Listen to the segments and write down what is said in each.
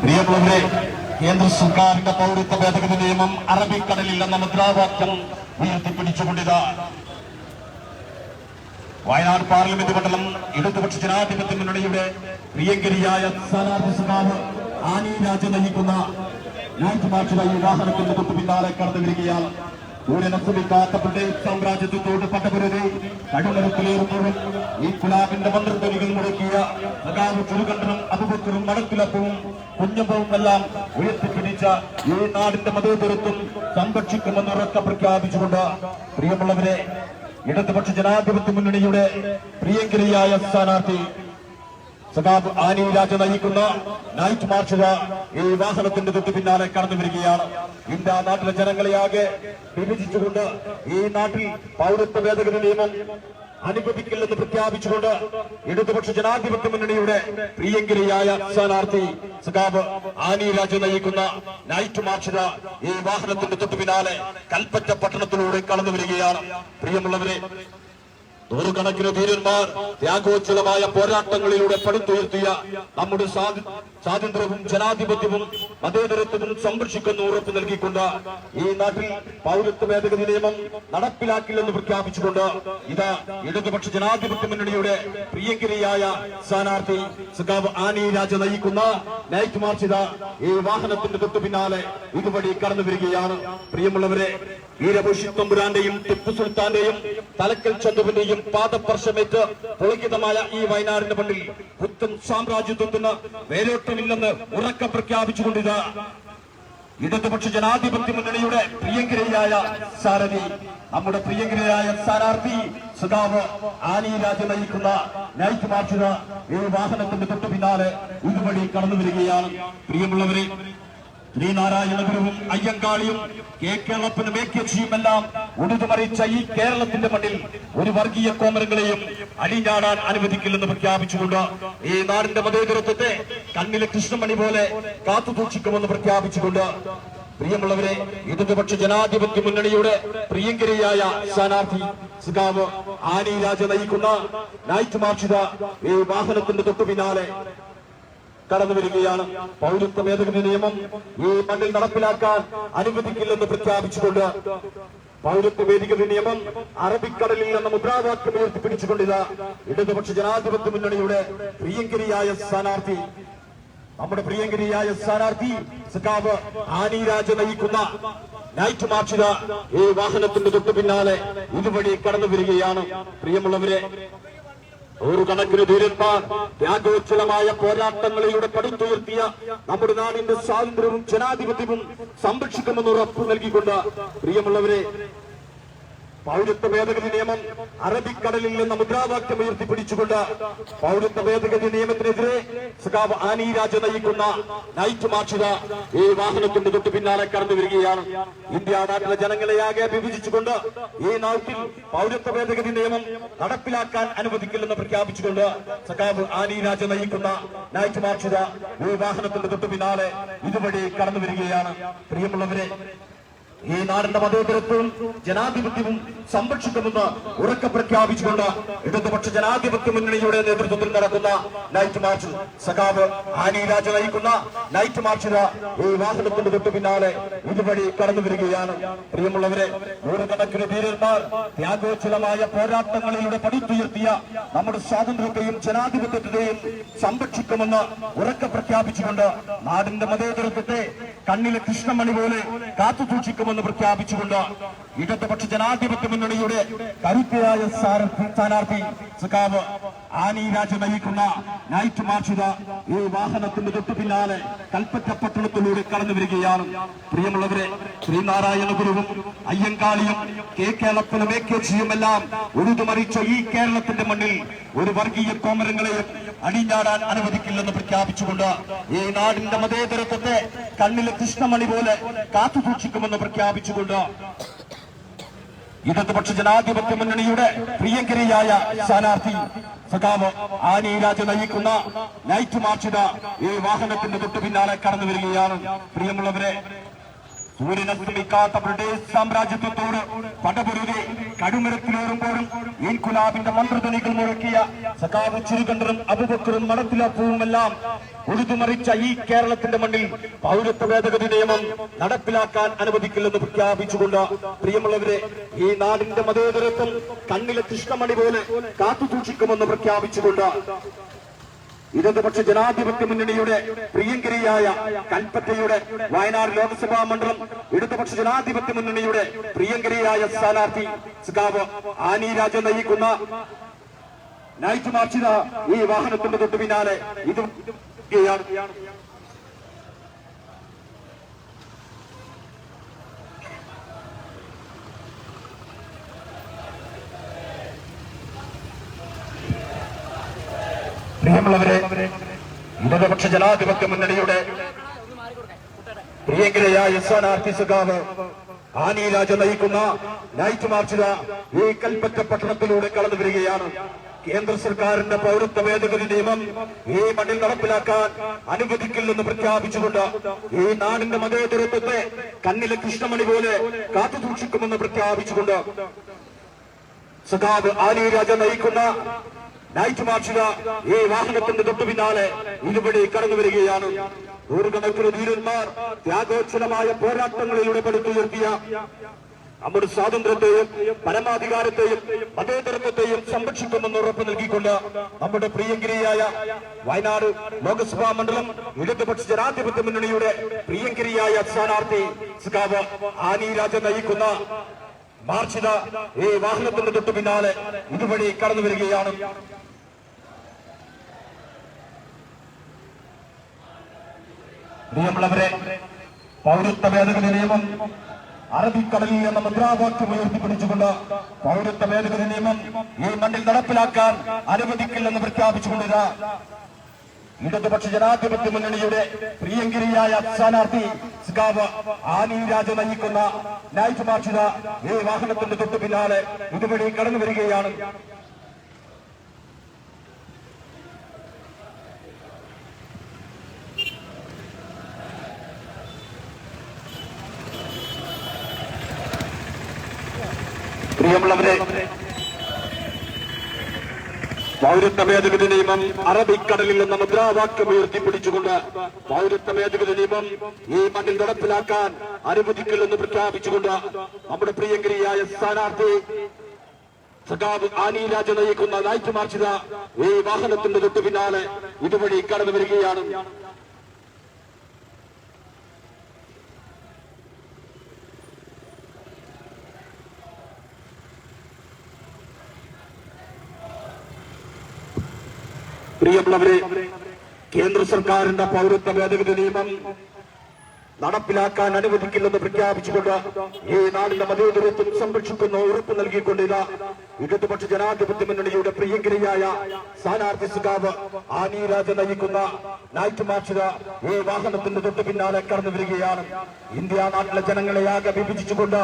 പ്രിയമുള്ളവരെ കേന്ദ്ര സർക്കാരിന്റെ പൗരത്വ ഭേദഗതി നിയമം അറബിക്കടലിൽ എന്ന മുദ്രാവാക്യം ഉയർത്തിപ്പിടിച്ചുകൊണ്ടിതാ. വയനാട് പാർലമെന്റ് മണ്ഡലം ഇടതുപക്ഷ ജനാധിപത്യ മുന്നണിയുടെ പ്രിയങ്കരിയായ സ്ഥാനാർത്ഥി സഖാവ് ആനി രാജ നയിക്കുന്ന യൂത്ത് മാർച്ചുമായി ഉദാഹരണത്തിന് തൊട്ടു പിന്നാലെ കടന്നു വരികയാൽ സൂര്യനസ്തമിക്കാത്ത ബ്രിട്ടീഷ് സാമ്രാജ്യത്വത്തോട് പട്ടപുരരെ കടുമരത്തിലേറുമ്പോഴും ഈ കുലാബിന്റെ മന്ത്രധ്വനികൾ മുടക്കിയ സഖാവ് ചുരുകണ്ഠനും അപുപുത്തരും മടക്കിലപ്പവും കുഞ്ഞപ്പവും എല്ലാം ഉയർത്തിപ്പിടിച്ച ഈ നാടിന്റെ മതേതരത്വം സംരക്ഷിക്കുമെന്ന് ഉറക്ക പ്രഖ്യാപിച്ചുകൊണ്ട് പ്രിയമുള്ളവരെ ഇടതുപക്ഷ ജനാധിപത്യ മുന്നണിയുടെ പ്രിയങ്കരിയായ സ്ഥാനാർത്ഥി സഖാബ് ആനി രാജ നയിക്കുന്ന നൈറ്റ് മാർച്ച് ഈ വാഹനത്തിന്റെ തൊട്ട് പിന്നാലെ കടന്നു വരികയാണ്. ഇന്ത്യ നാട്ടിലെ ജനങ്ങളെയാകെ വിഭജിച്ചുകൊണ്ട് ഈ നാട്ടിൽ പൗരത്വ ഭേദഗതി നിയമം അനുവദിക്കില്ലെന്ന് പ്രഖ്യാപിച്ചുകൊണ്ട് ഇടതുപക്ഷ ജനാധിപത്യ മുന്നണിയുടെ പ്രിയങ്കരിയായ സ്ഥാനാർത്ഥി സഖാബ് ആനി രാജു നയിക്കുന്ന നൈറ്റ് മാർച്ച് ഈ വാഹനത്തിന്റെ തൊട്ടു പിന്നാലെ കൽപ്പറ്റ പട്ടണത്തിലൂടെ കടന്നു വരികയാണ് പ്രിയമുള്ളവരെ നൂറുകണക്കിന് ധീരന്മാർ ത്യാഗോജ്വലമായ പോരാട്ടങ്ങളിലൂടെ പടുത്തുയർത്തിയ നമ്മുടെ സ്വാത- സ്വാതന്ത്ര്യവും ജനാധിപത്യവും മതേതരത്വവും സംരക്ഷിക്കുന്ന ഉറപ്പ് നൽകിക്കൊണ്ട് ഈ നാട്ടിൽ പൗരത്വ ഭേദഗതി നിയമം നടപ്പിലാക്കില്ലെന്ന് പ്രഖ്യാപിച്ചുകൊണ്ട് ഇത് ഇടതുപക്ഷ ജനാധിപത്യ മുന്നണിയുടെ പ്രിയങ്കരിയായ സ്ഥാനാർത്ഥി സഖാവ് ആനി രാജ നയിക്കുന്ന നൈറ്റ് മാർച്ച് ഇതാ ഈ വാഹനത്തിന്റെ തൊട്ടു പിന്നാലെ ഇതുവഴി കടന്നു വരികയാണ്. പ്രിയമുള്ളവരെ വീരഭൂഷി തമ്പുരാന്റെയും ടിപ്പു സുൽത്താന്റെയും തലക്കൽ ചന്തുവിന്റെയും പാദസ്പർശമേറ്റ് പുളകിതമായ ഈ വയനാടിന്റെ മണ്ണിൽ പുത്തൻ സാമ്രാജ്യത്വത്തിന് വേരോട്ടമില്ലെന്ന് ഉറക്കം പ്രഖ്യാപിച്ചുകൊണ്ടിത് ഇടതുപക്ഷ ജനാധിപത്യ മുന്നണിയുടെ പ്രിയങ്കരിയായ സാരഥി നമ്മുടെ പ്രിയങ്കരിയായ സ്ഥാനാർത്ഥി സുതാവ് ആനി രാജ നയിക്കുന്ന നൈറ്റ് മാർച്ചിന് ഈ വാഹനത്തിന്റെ തൊട്ടു പിന്നാലെ ഇതുവഴി കടന്നു വരികയാണ് പ്രിയമുള്ളവരെ ശ്രീനാരായണ ഗുരുവും അയ്യങ്കാളിയും കെ കേരളത്തിനും എ ജിയുമെല്ലാം ഉടുതുമറിച്ച ഈ കേരളത്തിന്റെ മണ്ണിൽ ഒരു വർഗീയ കോമരങ്ങളെയും അടിഞ്ഞാടാൻ അനുവദിക്കില്ലെന്ന് പ്രഖ്യാപിച്ചുകൊണ്ട് ഈ നാടിന്റെ മതേതരത്വത്തെ കണ്ണിലെ കൃഷ്ണമണി പോലെ കാത്തുസൂക്ഷിക്കുമെന്ന് പ്രഖ്യാപിച്ചുകൊണ്ട് പ്രിയമുള്ളവരെ ഇടതുപക്ഷ ജനാധിപത്യ മുന്നണിയുടെ പ്രിയങ്കരിയായ സ്ഥാനാർത്ഥി സുഖാവ് ആനി രാജ നയിക്കുന്ന നൈറ്റ് മാർച്ചിത ഈ വാഹനത്തിന്റെ തൊട്ടു പിന്നാലെ കടന്നു വരികയാണ്. പൗരത്വ ഭേദഗതി നിയമം ഈ മണ്ണിൽ നടപ്പിലാക്കാൻ അനുവദിക്കില്ലെന്ന് പ്രഖ്യാപിച്ചുകൊണ്ട് പൗരത്വ ഭേദഗതി നിയമം അറബിക്കടലിൽ എന്ന മുദ്രാവാക്യം ഉയർത്തിപ്പിടിച്ചുകൊണ്ടിത് ഇടതുപക്ഷ ജനാധിപത്യ മുന്നണിയുടെ പ്രിയങ്കരിയായ സ്ഥാനാർത്ഥി. നമ്മുടെ പ്രിയങ്കരിയായ സ്ഥാനാർത്ഥി സഖാവ് ആനി രാജ നയിക്കുന്ന നൈറ്റ് മാർച്ചിത ഈ വാഹനത്തിന്റെ തൊട്ടു പിന്നാലെ ഇതുവഴി കടന്നു വരികയാണ്. പ്രിയമുള്ളവരെ നൂറുകണക്കിന് ധീരന്മാർ ത്യാഗോജ്വലമായ പോരാട്ടങ്ങളിലൂടെ പടുത്തുയർത്തിയ നമ്മുടെ നാടിന്റെ സ്വാതന്ത്ര്യവും ജനാധിപത്യവും സംരക്ഷിക്കുമെന്ന് ഉറപ്പ് നൽകിക്കൊണ്ട് പ്രിയമുള്ളവരെ പൗരത്വ ഭേദഗതി നിയമം അറബിക്കടലിൽ നിന്ന് മുദ്രാവാക്യം ഉയർത്തിപ്പിടിച്ചുകൊണ്ട് പൗരത്വ ഭേദഗതി നിയമത്തിനെതിരെ സഖാവ് ആനി രാജ നയിക്കുന്ന നൈറ്റ് മാർച്ചിത ഈ വാഹനത്തിന്റെ തൊട്ട് പിന്നാലെ കടന്നു വരികയാണ്. ഇന്ത്യ നാട്ടിലെ ജനങ്ങളെയാകെ വിഭജിച്ചുകൊണ്ട് ഈ നാട്ടിൽ പൗരത്വ ഭേദഗതി നിയമം നടപ്പിലാക്കാൻ അനുവദിക്കില്ലെന്ന് പ്രഖ്യാപിച്ചുകൊണ്ട് സഖാവ് ആനി രാജ നയിക്കുന്ന നൈറ്റ് മാർച്ചിത ഈ വാഹനത്തിന്റെ തൊട്ട് പിന്നാലെ ഇതുവഴി കടന്നു വരികയാണ്. പ്രിയമുള്ളവരെ ഈ നാടിന്റെ മതേതരത്വവും ജനാധിപത്യവും സംരക്ഷിക്കുമെന്ന് ഉറക്കെ പ്രഖ്യാപിച്ചുകൊണ്ട് ഇടതുപക്ഷ ജനാധിപത്യ മുന്നണിയുടെ നേതൃത്വത്തിൽ നടക്കുന്ന നൈറ്റ് മാർച്ച് സഖാവ് ആനി രാജ നയിക്കുന്ന നൈറ്റ് മാർച്ചിന് ഈ വാഹനത്തിന്റെ തൊട്ടു പിന്നാലെ ഇതുവഴി കടന്നു വരികയാണ്. പ്രിയമുള്ളവരെ നൂറുകണക്കിന് ധീരന്മാർ ത്യാഗോജ്വലമായ പോരാട്ടങ്ങളിലൂടെ പടിത്തുയർത്തിയ നമ്മുടെ സ്വാതന്ത്ര്യത്തെയും ജനാധിപത്യത്തെയും സംരക്ഷിക്കുമെന്ന് ഉറക്കെ പ്രഖ്യാപിച്ചുകൊണ്ട് നാടിന്റെ മതേതരത്വത്തെ കണ്ണിലെ കൃഷ്ണമണി പോലെ കാത്തുസൂക്ഷിക്കുമെന്ന് പ്രഖ്യാപിച്ചുകൊണ്ട് ഇടതുപക്ഷ ജനാധിപത്യ മുന്നണിയുടെ കരുത്തരായ സ്ഥാനാർത്ഥി- സഖാവ് ആനി രാജ നയിക്കുന്ന നൈറ്റ് മാർച്ചിത ഈ വാഹനത്തിന്റെ തൊട്ടു പിന്നാലെ കൽപ്പറ്റ പട്ടണത്തിലൂടെ കടന്നു വരികയാണ്. പ്രിയമുള്ളവരെ ശ്രീനാരായണ ഗുരുവും അയ്യങ്കാളിയും കെ കേരളത്തിലും എ കെ ജിയും എല്ലാം ഉഴുതുമറിച്ച ഈ കേരളത്തിന്റെ മണ്ണിൽ ഒരു വർഗീയ കോമരങ്ങളെയും അടിഞ്ഞാടാൻ അനുവദിക്കില്ലെന്ന് പ്രഖ്യാപിച്ചുകൊണ്ട് ഈ നാടിന്റെ മതേതരത്വത്തെ കണ്ണിലെ കൃഷ്ണമണി പോലെ കാത്തുസൂക്ഷിക്കുമെന്ന് പ്രഖ്യാപിച്ചുകൊണ്ട് ഇടതുപക്ഷ ജനാധിപത്യ മുന്നണിയുടെ പ്രിയങ്കരിയായ സ്ഥാനാർത്ഥി സഖാവ് ആനി രാജ നയിക്കുന്ന നൈറ്റ് മാർച്ചിത ഈ വാഹനത്തിന്റെ തൊട്ടു പിന്നാലെ കടന്നു വരികയാണ്. പ്രിയമുള്ളവരെ സൂര്യനസ്തമിക്കാത്ത ബ്രിട്ടീഷ് സാമ്രാജ്യത്വത്തോട് പടപൊരുതി കടുമരത്തിലേറുമ്പോഴും ഈ കുലാബിന്റെ മന്ത്രധ്വനികൾ മുഴക്കിയ സഖാവ് ചുരുകണ്ടറും അബുബക്കറും മണത്തിലപ്പുവുമെല്ലാം ഉഴുതുമറിച്ച ഈ കേരളത്തിന്റെ മണ്ണിൽ പൗരത്വ ഭേദഗതി നിയമം നടപ്പിലാക്കാൻ അനുവദിക്കില്ലെന്ന് പ്രഖ്യാപിച്ചുകൊണ്ട് പ്രിയമുള്ളവരെ ഈ നാടിന്റെ മതേതരത്വം കണ്ണിലെ കൃഷ്ണമണി പോലെ കാത്തുസൂക്ഷിക്കുമെന്ന് പ്രഖ്യാപിച്ചുകൊണ്ട് ഇടതുപക്ഷ ജനാധിപത്യ മുന്നണിയുടെ പ്രിയങ്കരിയായ കൽപ്പറ്റയുടെ വയനാട് ലോക്സഭാ മണ്ഡലം ഇടതുപക്ഷ ജനാധിപത്യ മുന്നണിയുടെ പ്രിയങ്കരിയായ സ്ഥാനാർത്ഥി സുഖാവ് ആനി രാജ നയിക്കുന്ന നൈറ്റ് മാർച്ചിത ഈ വാഹനത്തിന്റെ തൊട്ടു പിന്നാലെ ഇത് പ്രിയമുള്ളവരെ ഇടതുപക്ഷ ജനാധിപത്യ മുന്നണിയുടെ പ്രിയങ്കരയായ സ്ഥാനാർത്ഥി സുഖാവ് ആനി രാജ നയിക്കുന്ന നൈറ്റ് മാർച്ചിത ഈ കൽപ്പറ്റ പട്ടണത്തിലൂടെ കടന്നു വരികയാണ്. കേന്ദ്ര സർക്കാരിന്റെ പൗരത്വ ഭേദഗതി നിയമം ഈ മണ്ണിൽ നടപ്പിലാക്കാൻ അനുവദിക്കില്ലെന്ന് പ്രഖ്യാപിച്ചുകൊണ്ട് ഈ നാടിന്റെ മതേതരത്വത്തെ കണ്ണിലെ കൃഷ്ണമണി പോലെ കാത്തു കാത്തുസൂക്ഷിക്കുമെന്ന് പ്രഖ്യാപിച്ചുകൊണ്ട് സഖാവ് ആനി രാജ നയിക്കുന്ന നൈറ്റ് മാർച്ചുക ഈ വാഹനത്തിന്റെ തൊട്ടു പിന്നാലെ ഇരുപടി കടന്നു വരികയാണ്. നൂറുകണക്കിന് വീരന്മാർ ത്യാഗോച്ഛലമായ പോരാട്ടങ്ങളിലൂടെ പടുത്തുയർത്തിയ നമ്മുടെ സ്വാതന്ത്ര്യത്തെയും പരമാധികാരത്തെയും മതേതരത്വത്തെയും സംരക്ഷിക്കുമെന്ന് ഉറപ്പ് നൽകിക്കൊണ്ട് നമ്മുടെ പ്രിയങ്കരിയായ വയനാട് ലോക്സഭാ മണ്ഡലം ഇടതുപക്ഷ ജനാധിപത്യ മുന്നണിയുടെ പ്രിയങ്കരിയായ സ്ഥാനാർത്ഥി ആനി രാജ നയിക്കുന്ന മാർച്ചിത ഈ വാഹനത്തിന്റെ തൊട്ടു പിന്നാലെ ഇതുവഴി കടന്നു വരികയാണ്. പ്രിയമുള്ളവരെ പൗരത്വ ഭേദഗതി നിയമം അറബിക്കടലിൽ എന്ന മുദ്രാവാക്യം ഉയർത്തിപ്പിടിച്ചുകൊണ്ട് പൗരത്വ ഭേദഗതി നിയമം ഈ മണ്ണിൽ നടപ്പിലാക്കാൻ അനുവദിക്കില്ലെന്ന് പ്രഖ്യാപിച്ചുകൊണ്ടിരുന്ന ഇടതുപക്ഷ ജനാധിപത്യ മുന്നണിയുടെ പ്രിയങ്കരിയായ സ്ഥാനാർത്ഥി സ്കാവ് ആനി രാജ നയിക്കുന്ന നൈറ്റ് മാർച്ചിത ഈ വാഹനത്തിന്റെ തൊട്ടു പിന്നാലെ ഇതുവഴി കടന്നു വരികയാണ്. പ്രിയമുള്ളവരെ പൗരത്വ ഭേദഗതി നിയമം അറബിക്കടലിൽ എന്ന മുദ്രാവാക്യം ഉയർത്തിപ്പിടിച്ചുകൊണ്ട് പൗരത്വ ഭേദഗതി നിയമം ഈ മണ്ണിൽ നടപ്പിലാക്കാൻ അനുവദിക്കില്ലെന്ന് പ്രഖ്യാപിച്ചുകൊണ്ട് നമ്മുടെ പ്രിയങ്കരിയായ സ്ഥാനാർത്ഥി സഖാവ് ആനി രാജ നയിക്കുന്ന നയിച്ചു മാർച്ചിത ഈ വാഹനത്തിന്റെ തൊട്ടു പിന്നാലെ ഇതുവഴി കടന്നു വരികയാണ്. പ്രിയമുള്ളവരെ കേന്ദ്ര സർക്കാരിന്റെ പൗരത്വ ഭേദഗതി നിയമം നടപ്പിലാക്കാൻ അനുവദിക്കില്ലെന്ന് പ്രഖ്യാപിച്ചുകൊണ്ട് ഈ നാടിന്റെ മതേതരത്വം സംരക്ഷിക്കുന്ന ഉറപ്പ് നൽകിക്കൊണ്ടിരുന്ന ഇടതുപക്ഷ ജനാധിപത്യ മുന്നണിയുടെ പ്രിയങ്കരിയായ സ്ഥാനാർത്ഥി സുഖാവ് ആനി രാജ നയിക്കുന്ന നൈറ്റ് മാർച്ചുക ഈ വാഹനത്തിന്റെ തൊട്ടു പിന്നാലെ കടന്നു വരികയാണ്. ഇന്ത്യ നാട്ടിലെ ജനങ്ങളെയാകെ വിഭജിച്ചുകൊണ്ട്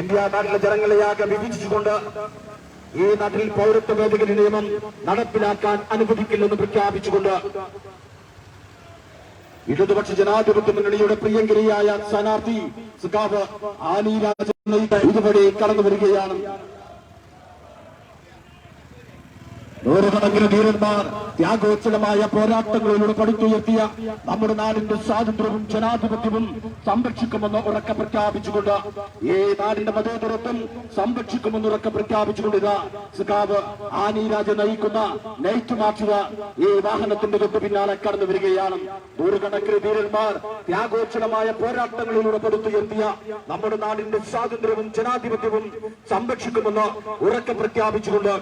ഇന്ത്യ നാട്ടിലെ ജനങ്ങളെയാകെ വിഭജിച്ചുകൊണ്ട് ഈ നാട്ടിൽ പൗരത്വ ഭേദഗതി നിയമം നടപ്പിലാക്കാൻ അനുവദിക്കില്ലെന്ന് പ്രഖ്യാപിച്ചുകൊണ്ട് ഇടതുപക്ഷ ജനാധിപത്യ മുന്നണിയുടെ പ്രിയങ്കരിയായ സ്ഥാനാർത്ഥി സുഖാവ് ആനി രാജ ഇതുവഴി കടന്നു വരികയാണ് നൂറുകണക്കിന് ധീരന്മാർ ത്യാഗോച്ചലമായ പോരാട്ടങ്ങളിലൂടെ പടുത്തുയർത്തിയ നമ്മുടെ നാടിന്റെ സ്വാതന്ത്ര്യവും ജനാധിപത്യവും സംരക്ഷിക്കുമെന്ന് ഉറക്ക പ്രഖ്യാപിച്ചുകൊണ്ട് ഈ നാടിന്റെ മതേതരത്വം സംരക്ഷിക്കുമെന്ന് ഉറക്ക പ്രഖ്യാപിച്ചുകൊണ്ട് ഇതാ ആനി രാജ നയിക്കുന്ന നെയ്റ്റ് മാറ്റുക ഈ വാഹനത്തിന്റെ തൊട്ട് പിന്നാലെ കടന്നു വരികയാണ്. നൂറുകണക്കിന് ധീരന്മാർ ത്യാഗോച്ചലമായ പോരാട്ടങ്ങളിലൂടെ പടുത്തുയർത്തിയ നമ്മുടെ നാടിന്റെ സ്വാതന്ത്ര്യവും ജനാധിപത്യവും സംരക്ഷിക്കുമെന്ന് ഉറക്ക പ്രഖ്യാപിച്ചുകൊണ്ട്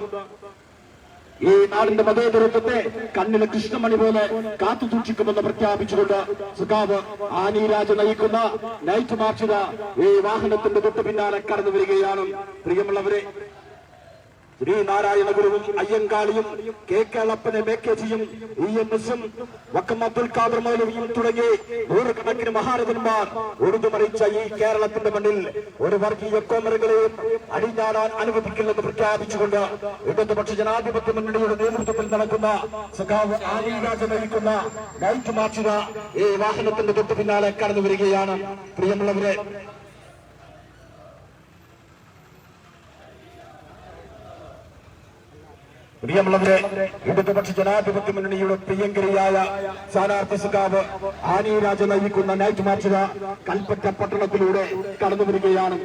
ഈ നാടിന്റെ മതേതരത്വത്തെ കണ്ണിലെ കൃഷ്ണമണി പോലെ കാത്തു സൂക്ഷിക്കുമെന്ന് പ്രഖ്യാപിച്ചുകൊണ്ട് സുഖാവ് ആനിരാജ നയിക്കുന്ന നൈറ്റ് മാർച്ചിത ഈ വാഹനത്തിന്റെ തൊട്ടു പിന്നാലെ കടന്നു വരികയാണ്. പ്രിയമുള്ളവരെ ശ്രീനാരായണ ഗുരുവും അയ്യങ്കാളിയും കെ കേളപ്പനെ മേക്കേജിയും ഇ എം എസും വക്കം അബ്ദുൽ ഖാദർ മൗലവിയും തുടങ്ങി നൂറുകണക്കിന് മഹാരഥന്മാർ ഉറുതുമറിച്ച ഈ കേരളത്തിന്റെ മണ്ണിൽ ഒരു വർഗീയ കോമറുകളെയും അടിഞ്ഞാടാൻ അനുവദിക്കില്ലെന്ന് പ്രഖ്യാപിച്ചുകൊണ്ട് ഇടതുപക്ഷ ജനാധിപത്യ മുന്നണിയുടെ നേതൃത്വത്തിൽ നടക്കുന്ന സഖാവ് ആദിരാജ നയിക്കുന്ന നൈറ്റ് മാർച്ചുക ഈ വാഹനത്തിന്റെ തൊട്ടു പിന്നാലെ കടന്നു വരികയാണ്. പ്രിയമുള്ളവരെ പ്രിയമുള്ളവരെ ഇടതുപക്ഷ ജനാധിപത്യ മുന്നണിയുടെ പ്രിയങ്കരിയായ സ്ഥാനാർത്ഥി സുഖാവ് ആനി രാജ നയിക്കുന്ന നൈറ്റ് മാർച്ചുക കൽപ്പറ്റ പട്ടണത്തിലൂടെ കടന്നു വരികയാണ്.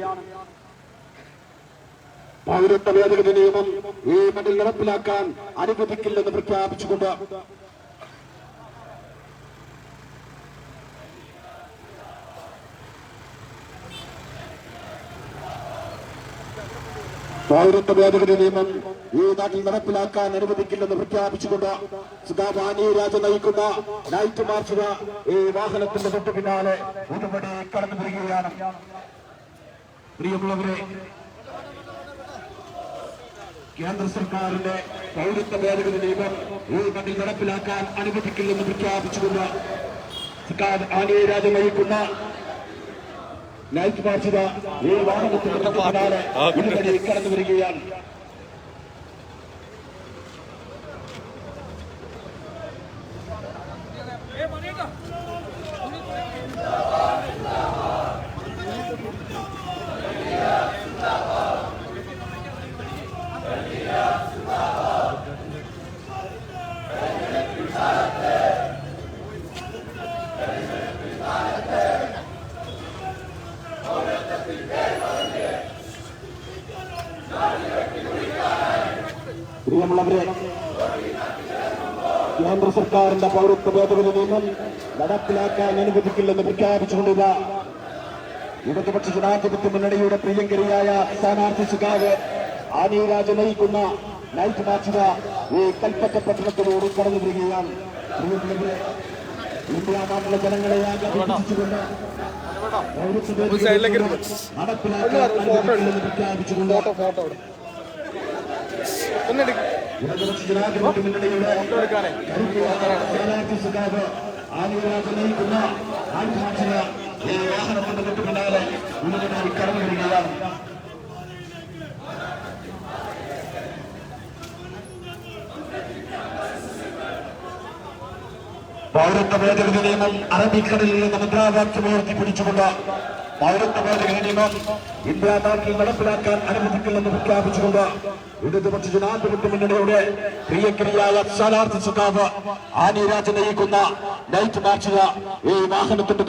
പൗരത്വ ഭേദഗതി നിയമം ഈ മണ്ണിൽ നടപ്പിലാക്കാൻ അനുവദിക്കില്ലെന്ന് പ്രഖ്യാപിച്ചുകൊണ്ട് പൗരത്വ ഭേദഗതി നിയമം ഈ നാട്ടിൽ നടപ്പിലാക്കാൻ അനുവദിക്കില്ലെന്ന് പ്രഖ്യാപിച്ചുകൊണ്ട് സുധാവാനി രാജ നയിക്കുന്ന നൈറ്റ് മാർച്ചുക ഈ വാഹനത്തിന്റെ തൊട്ടു പിന്നാലെ ഉടമ്പടി കടന്നു വരികയാണ്. പ്രിയമുള്ളവരെ കേന്ദ്ര സർക്കാരിന്റെ പൗരത്വ ഭേദഗതി നിയമം ഈ നാട്ടിൽ നടപ്പിലാക്കാൻ അനുവദിക്കില്ലെന്ന് പ്രഖ്യാപിച്ചുകൊണ്ട് സർക്കാർ ആനി രാജ നയിക്കുന്ന നൈറ്റ് മാർച്ചുക ഈ വാഹനത്തിന്റെ തൊട്ടു പിന്നാലെ ഉടമ്പടി കടന്നു വരികയാണ്. പ്രിയമുള്ളവരെ കേന്ദ്ര സർക്കാരിന്റെ പൗരത്വ ഭേദഗതി നിയമം നടപ്പിലാക്കാൻ അനുവദിക്കില്ലെന്ന് പ്രഖ്യാപിച്ചുകൊണ്ടില്ല ഇടതുപക്ഷ ജനാധിപത്യ മുന്നണിയുടെ പ്രിയങ്കരിയായ സ്ഥാനാർത്ഥി സുഖാവ് ആനിരാജ നയിക്കുന്ന നൈറ്റ് മാച്ചുക ഈ കൽപ്പറ്റ പട്ടണത്തിലൂടെ കടന്നു വരികയാണ്. ഇന്ത്യ നാട്ടിലെ ജനങ്ങളെ ആകർഷിച്ചുകൊണ്ട് നടപ്പിലാക്കാൻ പ്രഖ്യാപിച്ചുകൊണ്ട് ഇടതുപക്ഷ ജനാധിപത്യ മുന്നണിയുടെ സ്ഥാനാർത്ഥി സഖാവ് ആദിവാസി പൗരത്വ ഭേദഗതി നിയമം അറബിക്കടലിൽ നിന്ന് മുദ്രാവാക്യം ഉയർത്തി പിടിച്ചുകൊണ്ട് പൗരത്വ ഭേദഗതി നിയമം ഇന്ത്യ നാട്ടിൽ നടപ്പിലാക്കാൻ അനുവദിക്കില്ലെന്ന് പ്രഖ്യാപിച്ചുകൊണ്ട് ഇടതുപക്ഷ ജനാധിപത്യ മുന്നണിയുടെ പ്രിയക്രിയായ സ്ഥാനാർത്ഥി സഖാവ് ആനി രാജ നയിക്കുന്ന നൈറ്റ് മാർച്ചുക ഈ വാഹനത്തിന്റെ